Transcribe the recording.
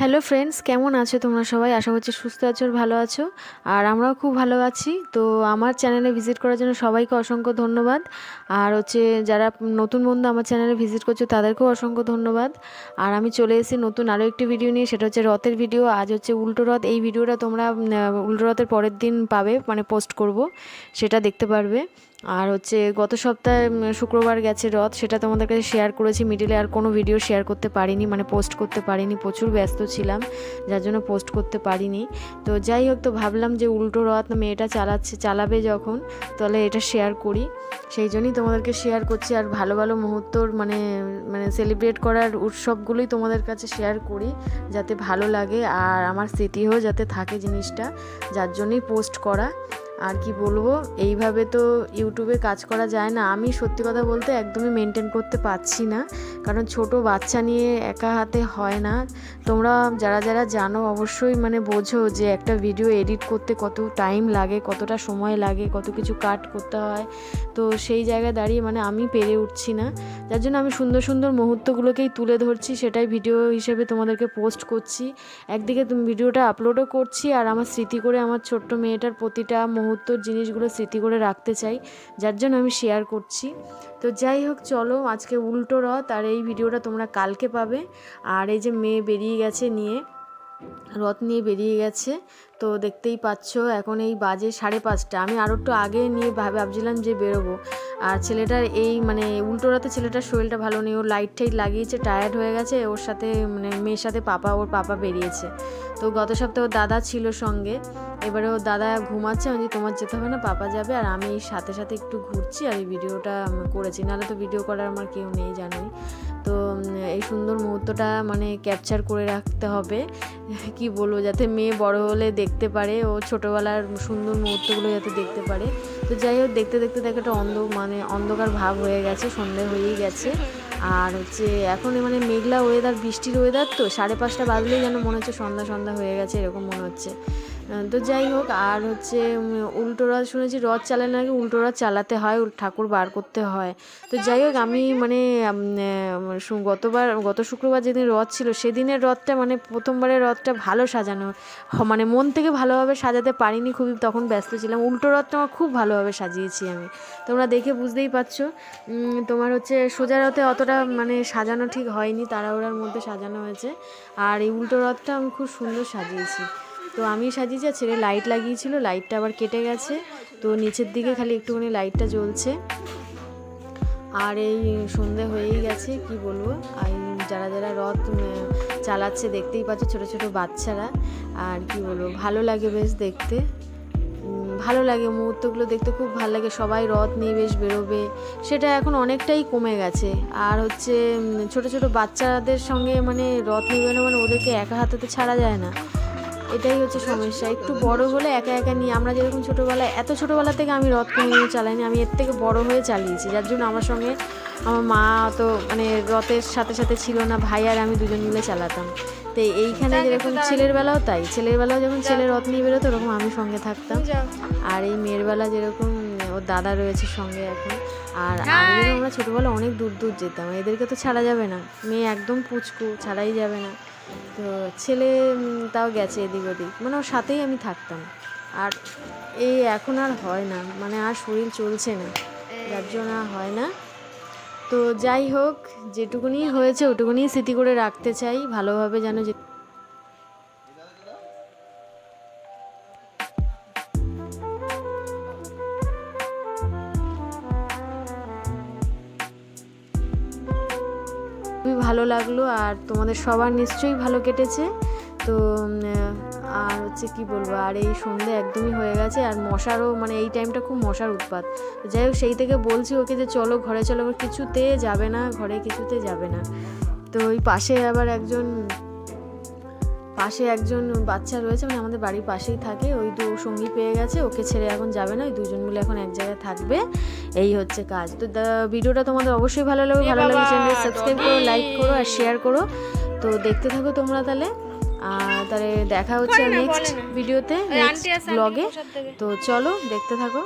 Hello friends কেমন আছো তোমরা সবাই? আশা করছি সুস্থ আছো আর ভালো আছো। আর আমরাও খুব ভালো আছি। তো আমার চ্যানেলে ভিজিট করার জন্য সবাইকে অসংখ্য ধন্যবাদ। আর হচ্ছে যারা নতুন বন্ধু আমার চ্যানেলে ভিজিট করছ, তাদেরকেও অসংখ্য ধন্যবাদ। আর আমি চলে এসেছি নতুন আরও একটি ভিডিও নিয়ে, সেটা হচ্ছে রথের ভিডিও আজ হচ্ছে উল্টো রথ। এই ভিডিওটা তোমরা উল্টো রথের পরের দিন পাবে মানে পোস্ট করব, সেটা দেখতে পারবে। আর হচ্ছে গত সপ্তাহে শুক্রবার গেছে রথ, সেটা তোমাদের কাছে শেয়ার করেছি মিডিলে আর কোনো ভিডিও শেয়ার করতে পারিনি মানে পোস্ট করতে পারিনি, প্রচুর ব্যস্ত ছিলাম, যার জন্য পোস্ট করতে পারিনি। তো যাই হোক, তো ভাবলাম যে উল্টো রথ মেয়েটা চালাচ্ছে, চালাবে যখন, তাহলে এটা শেয়ার করি। সেই জন্যই তোমাদেরকে শেয়ার করছি, আর ভালো ভালো মুহূর্তর মানে মানে সেলিব্রেট করার উৎসবগুলোই তোমাদের কাছে শেয়ার করি, যাতে ভালো লাগে, আর আমার স্মৃতিও যাতে থাকে জিনিসটা, যার জন্যই পোস্ট করা। আর কি বলব, এইভাবে তো ইউটিউবে কাজ করা যায় না। আমি সত্যি কথা বলতে একদমই মেনটেন করতে পারছি না। কারণ ছোট বাচ্চা নিয়ে একা হাতে হয় না। তোমরা যারা যারা জানো, অবশ্যই মানে বোঝো যে একটা ভিডিও এডিট করতে কত টাইম লাগে, কতটা সময় লাগে, কত কিছু কাট করতে হয়। তো সেই জায়গায় দাঁড়িয়ে মানে আমি পেরে উঠছি না। যার জন্য আমি সুন্দর সুন্দর মুহূর্তগুলোকেই তুলে ধরছি, সেটাই ভিডিও হিসেবে তোমাদেরকে পোস্ট করছি। একদিকে তুমি ভিডিওটা আপলোডও করছি, আর আমার স্মৃতি করে আমার ছোট্ট মেয়েটার প্রতিটা মুহূর্তর জিনিসগুলো স্মৃতি করে রাখতে চাই, যার জন্য আমি শেয়ার করছি। তো যাই হোক, চলো আজকে উল্টো রথ আর এই ভিডিওটা তোমরা কালকে পাবে। আর এই যে মেয়ে বেরিয়ে গেছে নিয়ে, রথ নিয়ে বেরিয়ে গেছে। তো দেখতেই পাচ্ছ, এখন এই বাজে সাড়ে পাঁচটা। আমি আরও একটু আগে নিয়ে ভাব- ভাবছিলাম যে বেরোবো। আর ছেলেটার এই মানে উল্টো রাতে ছেলেটার শরীরটা ভালো নেই। ওর লাইট টাইট লাগিয়েছে টায়ার্ড হয়ে গেছে। ওর সাথে মানে মেয়ের সাথে পাপা, ওর পাপা বেরিয়েছে। তো গত সপ্তাহে ওর দাদা ছিল সঙ্গে। এবারে ওর দাদা ঘুমাচ্ছে। আমি তোমার যেতে হবে না, পাপা যাবে। আর আমি সাথে সাথে একটু ঘুরছি আর এই ভিডিওটা করেছি। নাহলে তো ভিডিও করার আমার কেউ নেই, জানোই। তো এই সুন্দর মুহূর্তটা মানে ক্যাপচার করে রাখতে হবে। কি বলব, যাতে মেয়ে বড় হলে দেখতে পারে ও ছোটোবেলার সুন্দর মুহূর্তগুলো যাতে দেখতে পারে। তো যাই হোক, দেখতে দেখতে দেখ একটা অন্ধ মানে অন্ধকার ভাব হয়ে গেছে, সন্ধে হয়েই গেছে। আর হচ্ছে এখন মানে মেঘলা ওয়েদার বৃষ্টির ওয়েদার তো, সাড়ে পাঁচটা বাজলেই যেন মনে হচ্ছে সন্ধ্যা সন্ধ্যা হয়ে গেছে, এরকম মনে হচ্ছে। তো যাই হোক, আর হচ্ছে উল্টো রথ শুনেছি, রথ চালালে নাকি উল্টো রথ চালাতে হয় ঠাকুর বার করতে হয়। তো যাই হোক, আমি মানে গতবার, গত শুক্রবার যেদিন রথ ছিল, সেদিনের রথটা মানে প্রথমবারের রথটা ভালো সাজানো মানে মন থেকে ভালোভাবে সাজাতে পারিনি খুবই, তখন ব্যস্ত ছিলাম। উল্টো রথটা আমার খুব ভালোভাবে সাজিয়েছি আমি। তোমরা দেখে বুঝতেই পারছ। তোমার হচ্ছে, সোজা রথে অতটা মানে সাজানো ঠিক হয়নি তারা তাড়াহুড়ার মধ্যে সাজানো হয়েছে। আর এই উল্টো রথটা আমি খুব সুন্দর সাজিয়েছি। তো আমি সাজিয়েছি ছেলে লাইট লাগিয়েছিল লাইটটা আবার কেটে গেছে। তো নিচের দিকে খালি একটুখানি লাইটটা জ্বলছে। আর এই সন্ধে হয়েই গেছে, কি বলব? আর যারা যারা রথ চালাচ্ছে দেখতেই পাচ্ছ ছোট ছোট বাচ্চারা। আর কি বলব, ভালো লাগে বেশ দেখতে। ভালো লাগে মুহূর্তগুলো দেখতে, খুব ভালো লাগে। সবাই রথ নিয়ে বেশ বেরোবে। সেটা এখন অনেকটাই কমে গেছে। আর হচ্ছে ছোট ছোট বাচ্চাদের সঙ্গে মানে রথ নিয়ে বেরোনো মানে ওদেরকে একা হাতে তো ছাড়া যায় না। এটাই হচ্ছে সমস্যা। একটু বড় হলে একা একা নিয়ে আমরা যেরকম ছোটোবেলায় এত ছোটোবেলা থেকে আমি রথ নিয়ে চালাইনি আমি এর থেকে বড় হয়ে চালিয়েছি। যার জন্য আমার সঙ্গে আমার মা তো মানে রথের সাথে সাথে ছিল না ভাই আর আমি দুজন মিলে চালাতাম। তো এইখানে যেরকম ছেলের বেলাও তাই ছেলের বেলাও যখন ছেলে রথ নিয়ে বেরোতো ওরকম আমি সঙ্গে থাকতাম। আর এই মেয়ের বেলা যেরকম ওর দাদা রয়েছে সঙ্গে এখন। আর আমি আমরা ছোটোবেলা অনেক দূর দূর যেতাম এদেরকে তো ছাড়া যাবে না। মেয়ে একদম পুচকু ছাড়াই যাবে না। তো ছেলে তাও গেছে এদিক ওদিক। মানে ওর সাথেই আমি থাকতাম। আর এই এখন আর হয় না। মানে আর শরীর চলছে না। যার জন্য আর হয় না। তো যাই হোক যেটুকুনি হয়েছে ওটুকুনি স্মৃতি করে রাখতে চাই। ভালোভাবে যেন যে ভালো লাগল আর তোমাদের সবার নিশ্চয়ই ভালো কেটেছে। তো আর হচ্ছে কি বলব, আর এই সন্ধে একদমই হয়ে গেছে আর মশারও মানে এই টাইমটা খুব মশার উৎপাত। যাই হোক, সেই থেকে বলছি ওকে যে চলো, ঘরে চলো কিছুতে যাবে না, ঘরে কিছুতে যাবে না। তো ওই পাশে আবার একজন পাশে একজন বাচ্চা রয়েছে মানে আমাদের বাড়ির পাশেই থাকে। ওই দু সঙ্গী পেয়ে গেছে ওকে ছেড়ে এখন যাবে না ওই দুজন মিলে এখন এক জায়গায় থাকবে। এই হচ্ছে কাজ। তো ভিডিওটা তোমাদের অবশ্যই ভালো লাগবে ভালো লাগলে চ্যানেল সাবস্ক্রাইব করো লাইক করো আর শেয়ার করো। তো দেখতে থাকো তোমরা তাহলে। আর তাহলে দেখা হচ্ছে নেক্সট ভিডিওতে নেক্সট ব্লগে তো চলো দেখতে থাকো।